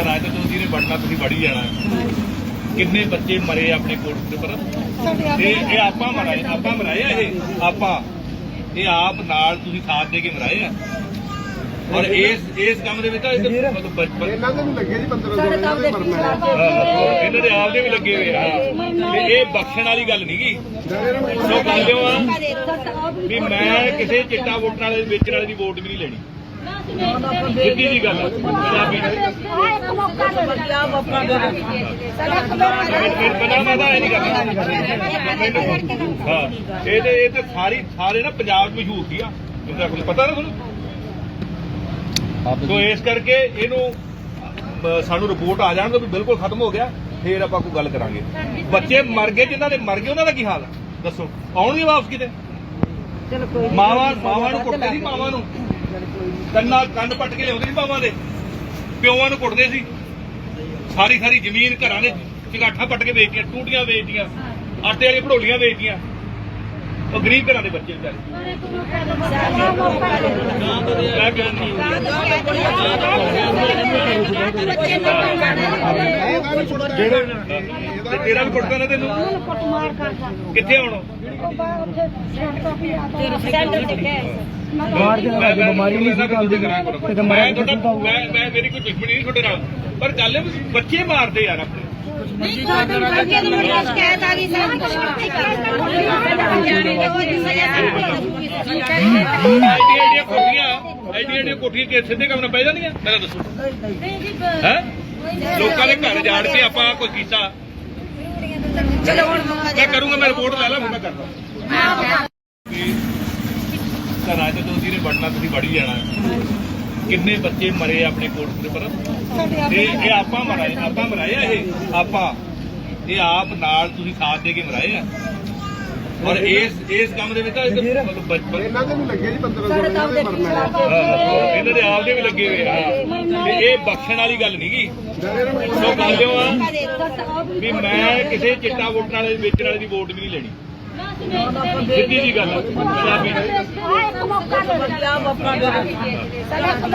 ਤਾਂ ਰਾਜ ਚੌਧਰੀ ਨੇ ਵੜਨਾ ਤੁਸੀਂ ਵੜੀ ਜਾਣਾ। ਕਿੰਨੇ ਬੱਚੇ ਮਰੇ ਆਪਣੇ ਕੋਟ ਦੇ ਪਰ? ਤੇ ਇਹ ਆਪਾਂ ਮਰਾਏ ਆਪਾਂ ਮਰਾਏ ਆ ਇਹ? ਆਪਾਂ? ਇਹ ਆਪ ਨਾਲ ਤੁਸੀਂ ਸਾਥ ਦੇ ਕੇ ਮਰਾਏ ਆ? ਔਰ ਇਸ ਇਸ ਕੰਮ ਦੇ ਵਿੱਚ ਤਾਂ ਇਹ ਤਾਂ ਮਤਲਬ ਬਚਪਨ ਇਹਨਾਂ ਦੇ ਵੀ ਲੱਗੇ ਜੀ 15 ਸੌ ਇਹਨਾਂ ਦੇ ਦੇ ਵੀ ਲੱਗੇ ਹੋਏ ਆ ਤੇ ਇਹ ਬਖਸ਼ਣ ਵਾਲੀ ਗੱਲ ਨਹੀਂਗੀ ਸੋ ਕਹਿੰਦੇ ਆ ਵੀ ਮੈਂ ਕਿਸੇ ਚਿੱਟਾ ਵੋਟਣ ਵਾਲੇ ਵੇਚਣ ਵਾਲੇ ਦੀ ਵੋਟ ਵੀ ਨਹੀਂ ਲੈਣੀ। ਸਿੱਧੀ ਜੀ ਗੱਲ ਆ? ਪੰਜਾਬੀ ਚ। ਫਿਰ ਬਣਾ ਮਾਦਾ ਇਹ ਨਹੀਂ ਕਰਦਾ ਹਾਂ ਇਹ ਤੇ ਇਹ ਤੇ ਸਾਰੀ ਸਾਰੇ ਨਾ ਪੰਜਾਬ 'ਚ ਮਸ਼ਹੂਰ ਸੀ ਆ। ਇਹਦਾ ਕੁਝ ਪਤਾ ਨਾ ਤੁਹਾਨੂੰ? ਸੋ ਇਸ ਕਰਕੇ ਇਹਨੂੰ ਅ, ਸਾਨੂੰ ਰਿਪੋਰਟ ਆ ਜਾਣ ਤਾਂ ਵੀ ਬਿਲਕੁਲ ਖਤਮ ਹੋ ਗਿਆ ਫੇਰ ਆਪਾਂ ਕੋਈ ਗੱਲ ਕਰਾਂਗੇ। ਬੱਚੇ ਮਰ ਗਏ ਜਿਨ੍ਹਾਂ ਦੇ ਮਰ ਗਏ ਉਹਨਾਂ ਦਾ ਕੀ ਹਾਲ ਆ? ਦੱਸੋ। ਆਉਣਗੇ ਵਾਪਸ ਕਿਤੇ? ਮਾਵਾਂ ਮਾਵਾਂ ਨੂੰ ਕੁੱਟਦੇ ਸੀ ਮਾਵਾਂ ਨੂੰ? ਕੰਨਾਂ ਕੰਨ ਪੱਟ ਕੇ ਲਿਆਉਂਦੇ ਸੀ ਮਾਵਾਂ ਦੇ। ਪਿਓਾਂ ਨੂੰ ਕੁੱਟਦੇ ਸੀ। ਸਾਰੀ ਸਾਰੀ ਜ਼ਮੀਨ ਘਰਾਂ ਦੇ ਚਗਾਠਾਂ ਪੱਟ ਕੇ ਵੇਚਦੀਆਂ ਟੂਟੀਆਂ ਵੇਚਦੀਆਂ ਆਟੇ ਵਾਲੀਆਂ ਭੜੋਲੀਆਂ ਵੇਚਦੀਆਂ ਉਹ ਗਰੀਬ ਘਰਾਂ ਦੇ ਬੱਚੇ ਵਿਚਾਰੇ। ਮੈਂ ਕਹਿੰਦੀ ਜਿਹੜੇ ਤੇ ਤੇਰਾ ਵੀ ਕੁੱਟਦਾ ਨਾ ਤੈਨੂੰ। ਕਿੱਥੇ ਆਉਣਾ ਬਾਹਰ ਦੇ ਨਾਲ ਬਿਮਾਰੀ ਨਹੀਂ ਸੀ ਚੱਲਦੀ ਤੇ ਮੈਂ ਮੈਂ ਤੁਹਾਡਾ ਮੈਂ ਮੈਂ ਮੇਰੀ ਕੋਈ ਦੁਸ਼ਮਣੀ ਨਹੀਂ ਤੁਹਾਡੇ ਨਾਲ। ਪਰ ਗੱਲ ਇਹ ਵੀ ਬੱਚੇ ਮਾਰਦੇ ਯਾਰ ਆਪਣੇ। ਕੋਠੀਆਂ ਕੋਠੀਆਂ ਕਿ ਸਿੱਧੇ ਕੰਮ ਨਾਲ ਪੈ ਜਾਂਦੀਆਂ? ਮੇਰਾ ਦੱਸੋ। ਹੈ? ਲੋਕਾਂ ਦੇ ਘਰ ਜਾੜ ਕੇ ਆਪਾਂ ਕੋਈ ਕੀਤਾ। ਮੈਂ ਕਰੂੰਗਾ ਮੈਂ ਰਿਪੋਰਟ ਲੈ ਲਾ ਹੁਣ ਮੈਂ ਕਰਦਾ। ਤਾਂ ਰਾਜ ਚੌਧਰੀ ਨੇ ਵੜਨਾ ਤੁਸੀਂ ਵੜੀ ਜਾਣਾ। ਕਿੰਨੇ ਬੱਚੇ ਮਰੇ ਆਪਣੇ ਕੋਟ ਦੇ ਪਰ ਤੇ ਇਹ ਆਪਾਂ ਮਰਾਏ ਆਪਾਂ ਮਰਾਏ ਆ ਇਹ? ਆਪਾਂ। ਇਹ ਆਪ ਨਾਲ ਤੁਸੀਂ ਸਾਥ ਦੇ ਕੇ ਮਰਾਏ ਆ? ਔਰ ਇਸ ਇਸ ਕੰਮ ਦੇ ਵਿੱਚ ਤਾਂ ਇਹ ਤਾਂ ਮਤਲਬ ਬਚਪਨ ਇਹਨਾਂ ਦੇ ਵੀ ਲੱਗੇ ਜੀ 15 ਸੌ ਇਹਨਾਂ ਦੇ ਮਰਨਾ ਇਹਨਾਂ ਦੇ ਆਪਦੇ ਵੀ ਲੱਗੇ ਹੋਏ ਆ ਤੇ ਇਹ ਬਖਸ਼ਣ ਵਾਲੀ ਗੱਲ ਨਹੀਂਗੀ ਸੋ ਕਹਿੰਦੇ ਆ ਵੀ ਮੈਂ ਕਿਸੇ ਚਿੱਟਾ ਵੋਟਣ ਵਾਲੇ ਵੇਚਣ ਵਾਲੇ ਦੀ ਵੋਟ ਵੀ ਨਹੀਂ ਲੈਣੀ। ਸਿੱਧੀ ਜੀ ਗੱਲ ਆ। ਪੰਜਾਬੀ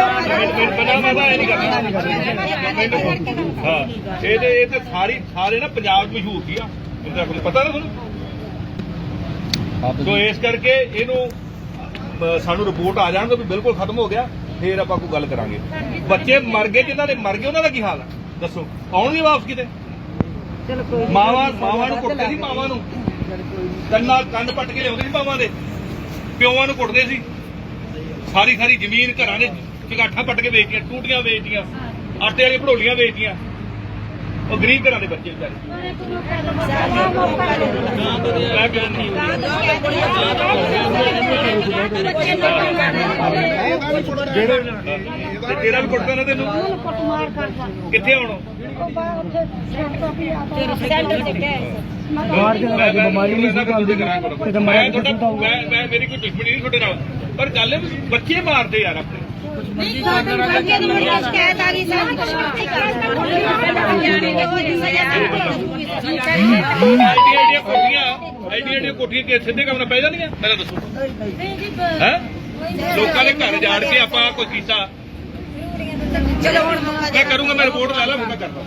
ਇਹ ਨਹੀਂ ਹਾਂ ਇਹ ਤੇ ਇਹ ਤੇ ਸਾਰੀ ਸਾਰੇ ਨਾ ਪੰਜਾਬ 'ਚ ਮਸ਼ਹੂਰ ਸੀ ਆ। ਪਤਾ ਨਾ ਤੁਹਾਨੂੰ? ਸੋ ਇਸ ਕਰਕੇ ਇਹਨੂੰ ਸਾਨੂੰ ਰਿਪੋਰਟ ਆ ਜਾਣ ਤਾਂ ਵੀ ਬਿਲਕੁਲ ਖਤਮ ਹੋ ਗਿਆ ਫੇਰ ਆਪਾਂ ਕੋਈ ਗੱਲ ਕਰਾਂਗੇ। ਬੱਚੇ ਮਰ ਗਏ ਜਿਨ੍ਹਾਂ ਦੇ ਮਰ ਗਏ ਉਹਨਾਂ ਦਾ ਕੀ ਹਾਲ ਆ? ਦੱਸੋ। ਆਉਣਗੇ ਵਾਪਸ ਕਿਤੇ? ਮਾਵਾਂ ਮਾਵਾਂ ਨੂੰ ਕੁੱਟਦੇ ਸੀ ਮਾਵਾਂ ਨੂੰ? ਕੰਨਾਂ ਕੰਨ ਪੱਟ ਕੇ ਲਿਆਉਂਦੇ ਸੀ ਮਾਵਾਂ ਦੇ। ਪਿਓਾਂ ਨੂੰ ਕੁੱਟਦੇ ਸੀ। ਸਾਰੀ ਸਾਰੀ ਜ਼ਮੀਨ ਘਰਾਂ ਦੇ ਚਗਾਠਾਂ ਪੱਟ ਕੇ ਵੇਚਦੀਆਂ ਟੂਟੀਆਂ ਵੇਚਦੀਆਂ ਆਟੇ ਵਾਲੀਆਂ ਭੜੋਲੀਆਂ ਵੇਚਦੀਆਂ ਉਹ ਗਰੀਬ ਘਰਾਂ ਦੇ ਬੱਚੇ ਵਿਚਾਰੇ। ਜਿਹੜੇ ਤੇ ਤੇਰਾ ਵੀ ਕੁੱਟਦਾ ਨਾ ਤੈਨੂੰ। ਕਿੱਥੇ ਆਉਣਾ ਬਾਹਰ ਦੇ ਨਾਲ ਬਿਮਾਰੀ ਨਹੀਂ ਸੀ ਚੱਲਦੀ ਤੇ ਮੈਂ ਮੈਂ ਤੁਹਾਡਾ ਮੈਂ ਮੈਂ ਮੇਰੀ ਕੋਈ ਦੁਸ਼ਮਣੀ ਨਹੀਂ ਤੁਹਾਡੇ ਨਾਲ। ਪਰ ਗੱਲ ਇਹ ਵੀ ਬੱਚੇ ਮਾਰਦੇ ਯਾਰ ਆਪਣੇ। ਐਡੀਆਂ ਐਡੀਆਂ ਕੋਠੀਆਂ ਐਡੀਆਂ ਐਡੀਆਂ ਕੋਠੀਆਂ ਕਿ ਸਿੱਧੇ ਕੰਮ ਨਾਲ ਪੈ ਜਾਂਦੀਆਂ ਮੇਰਾ ਦੱਸੋ। ਹੈ? ਲੋਕਾਂ ਦੇ ਘਰ ਜਾੜ ਕੇ ਆਪਾਂ ਕੋਈ ਕੀਤਾ। ਮੈਂ ਕਰੂੰਗਾ ਮੈਂ ਰਿਪੋਰਟ ਲੈ ਲਾ ਹੁਣ ਮੈਂ ਕਰਦਾ।